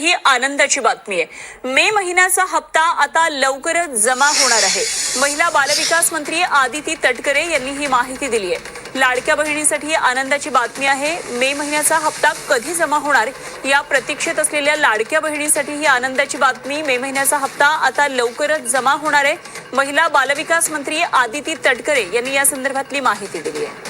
बहिणींसाठी आनंदाची बातमी आहे. मे महिन्याचा हप्ता आता लवकरच जमा होणार आहे. महिला बालविकास मंत्री आदिती तटकरे यांनी ही माहिती दिली आहे. लाडक्या बहिणीसाठी आनंदाची बातमी आहे. मे महिन्याचा हप्ता कधी जमा होणार या प्रतीक्षेत असलेल्या लाडक्या बहिणीसाठी ही आनंदाची बातमी. मे महिन्याचा हप्ता आता लवकरच जमा होणार आहे. महिला बालविकास मंत्री आदिती तटकरे यांनी या संदर्भातली माहिती दिली आहे.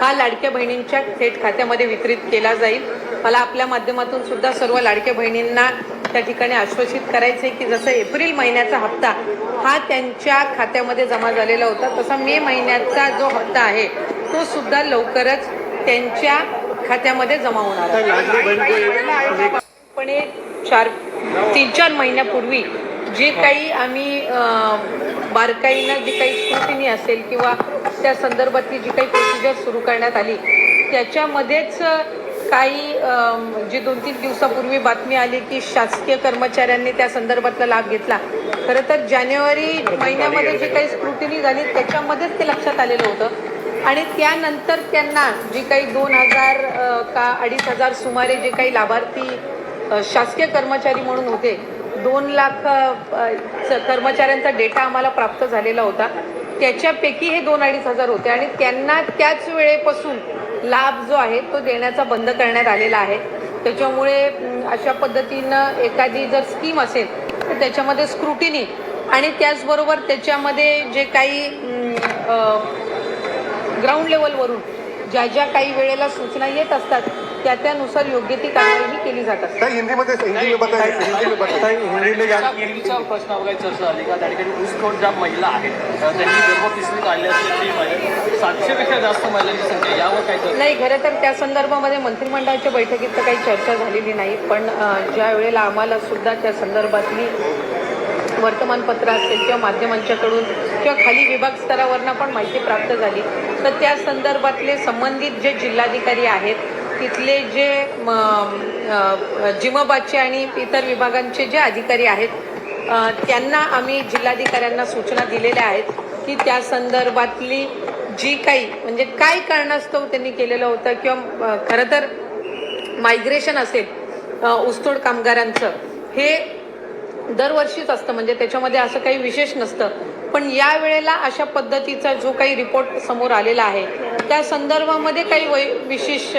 हा लाडक्या बहिणींच्या थेट खात्यामध्ये वितरित केला जाईल. मला आपल्या माध्यमातून सुद्धा सर्व लाडक्या बहिणींना त्या ठिकाणी आश्वासित करायचं आहे की जसं एप्रिल महिन्याचा हप्ता हा त्यांच्या खात्यामध्ये जमा झालेला होता तसा मे महिन्याचा जो हप्ता आहे तो सुद्धा लवकरच त्यांच्या खात्यामध्ये जमा होणार पण चार तीन चार महिन्यापूर्वी जे काही आम्ही बारकाईनं जी काही स्क्रुटिनी असेल किंवा त्या संदर्भातली जी काही प्रोसिजर सुरू करण्यात आली त्याच्यामध्येच काही जी म्हणजे दोन तीन दिवसापूर्वी बातमी आली की शासकीय कर्मचाऱ्यांनी त्या संदर्भातला लाभ घेतला. खरं तर जानेवारी महिन्यामध्ये जी काही स्क्रुटिनी झाली त्याच्यामध्येच ते लक्षात आलेलं होतं. आणि त्यानंतर त्यांना जी काही दोन हजार का अडीच हजार सुमारे जे काही लाभार्थी शासकीय कर्मचारी म्हणून होते दोन लाख च- कर्मचाऱ्यांचा डेटा आम्हाला प्राप्त झालेला होता. त्याच्यापैकी हे दोन अडीच हजार होते आणि त्यांना त्याच वेळेपासून लाभ जो आहे तो देण्याचा बंद करण्यात आलेला आहे. त्याच्यामुळे अशा पद्धतीनं एखादी जर स्कीम असेल तर त्याच्यामध्ये स्क्रुटिनी आणि त्याचबरोबर त्याच्यामध्ये जे काही ग्राउंड लेवलवरून ज्या ज्या काही वेळेला सूचना येत असतात त्या त्यानुसार योग्य ती कारवाई केली जात असते. सर हिंदी मध्ये हिंदी में बताइए हिंदी में बताइए हिंदी में त्या पूर्वीच्या प्रश्न वगैरे चर्चा झाली का त्या ठिकाणी ज्या महिला आहेत त्यांनी काढली महिला सातशेपेक्षा जास्त महिलांची संख्या. यावर काय नाही खरं तर त्या संदर्भामध्ये मंत्रिमंडळाच्या बैठकीत तर काही चर्चा झालेली नाही पण ज्या वेळेला आम्हाला सुद्धा त्या संदर्भातली वर्तमानपत्र असेल किंवा माध्यमांच्याकडून किंवा खाली विभाग स्तरावरनं पण माहिती प्राप्त झाली तर त्या संदर्भातले संबंधित जे जिल्हाधिकारी आहेत तिथले जे म, जिमबादचे आणि इतर विभागांचे जे अधिकारी आहेत त्यांना आम्ही जिल्हाधिकाऱ्यांना सूचना दिलेल्या आहेत की त्या संदर्भातली जी काही म्हणजे काय कारणास्तव त्यांनी केलेलं होतं किंवा खरं तर मायग्रेशन असेल ऊसतोड कामगारांचं हे दरवर्षीच असतं. म्हणजे त्याच्यामध्ये असं काही विशेष नसतं. पण या वेळेला अशा पद्धतीचा जो काही रिपोर्ट समोर आलेला आहे त्या संदर्भामध्ये काही वै विशेष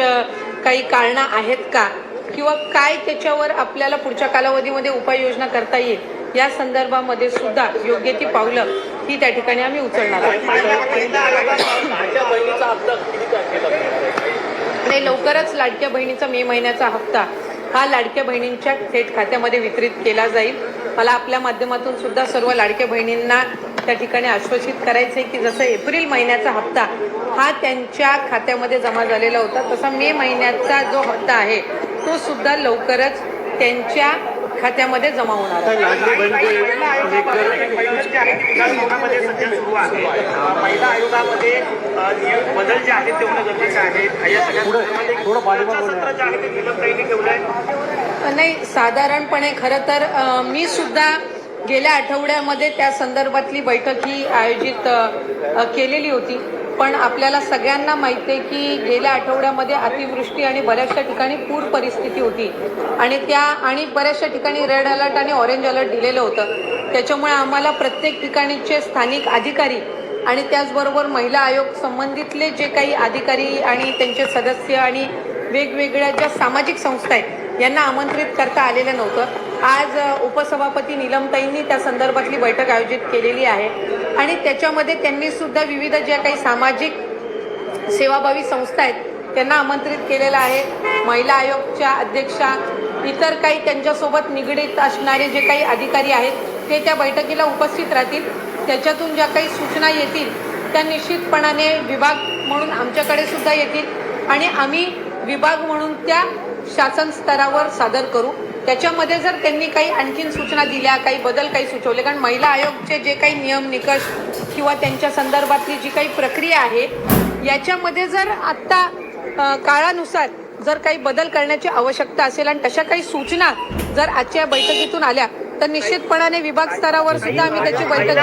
काही कारणं आहेत का? किंवा काय त्याच्यावर आपल्याला पुढच्या कालावधीमध्ये उपाययोजना करता येईल? या संदर्भामध्ये सुद्धा योग्य ती पावलं ही त्या ठिकाणी आम्ही उचलणार आहोत. आहे? आणि लवकरच लाडक्या बहिणीचा मे महिन्याचा हप्ता. हा लाडक्या बहिणींच्या थेट खात्यामध्ये वितरित केला जाईल. मला आपल्या माध्यमातून सुद्धा सर्व लाडक्या बहिणींना त्या ठिकाणी आश्वासित करायचं आहे की जसं एप्रिल महिन्याचा हप्ता हा त्यांच्या खात्यामध्ये जमा झालेला होता तसा मे महिन्याचा जो हप्ता आहे तो सुद्धा लवकरच त्यांच्या खात्यामध्ये जमा होणार महिला आयोगामध्ये नियम बदल जे आहेत ते होणं गरजेचं आहे. या सगळ्या. जे आहे ते नाही साधारणपणे खरं तर मी सुद्धा गेल्या आठवड्यामध्ये त्या संदर्भातली बैठक ही आयोजित केलेली होती. पण आपल्याला सगळ्यांना माहिती आहे की गेल्या आठवड्यामध्ये अतिवृष्टी आणि बऱ्याचशा ठिकाणी पूर परिस्थिती होती. आणि त्या आणि बऱ्याचशा ठिकाणी रेड अलर्ट आणि ऑरेंज अलर्ट दिलेलं होतं. त्याच्यामुळे आम्हाला प्रत्येक ठिकाणीचे स्थानिक अधिकारी आणि त्याचबरोबर महिला आयोग संबंधितले जे काही अधिकारी आणि त्यांचे सदस्य आणि वेगवेगळ्या ज्या सामाजिक संस्था आहेत यांना आमंत्रित करता आलेलं नव्हतं. आज उपसभापती निलमताईंनी त्या संदर्भातली बैठक आयोजित केलेली आहे. आणि त्याच्यामध्ये त्यांनी सुद्धा विविध ज्या काही सामाजिक सेवाभावी संस्था आहेत त्यांना आमंत्रित केलेलं आहे. महिला आयोगच्या अध्यक्षा इतर काही त्यांच्यासोबत निगडीत असणारे जे काही अधिकारी आहेत ते त्या बैठकीला उपस्थित राहतील. त्याच्यातून ज्या काही सूचना येतील त्या निश्चितपणाने विभाग म्हणून आमच्याकडे सुद्धा येतील. आणि आम्ही विभाग म्हणून त्या शासन स्तरावर सादर करू. त्याच्यामध्ये जर त्यांनी काही आणखीन सूचना दिल्या काही बदल काही सुचवले कारण महिला आयोगचे जे काही नियम निकष किंवा त्यांच्या संदर्भातली जी काही प्रक्रिया आहे याच्यामध्ये जर आत्ता काळानुसार जर काही बदल करण्याची आवश्यकता असेल आणि तशा काही सूचना जर आजच्या बैठकीतून आल्या तर निश्चितपणाने विभाग स्तरावर सुद्धा आम्ही त्याची बैठक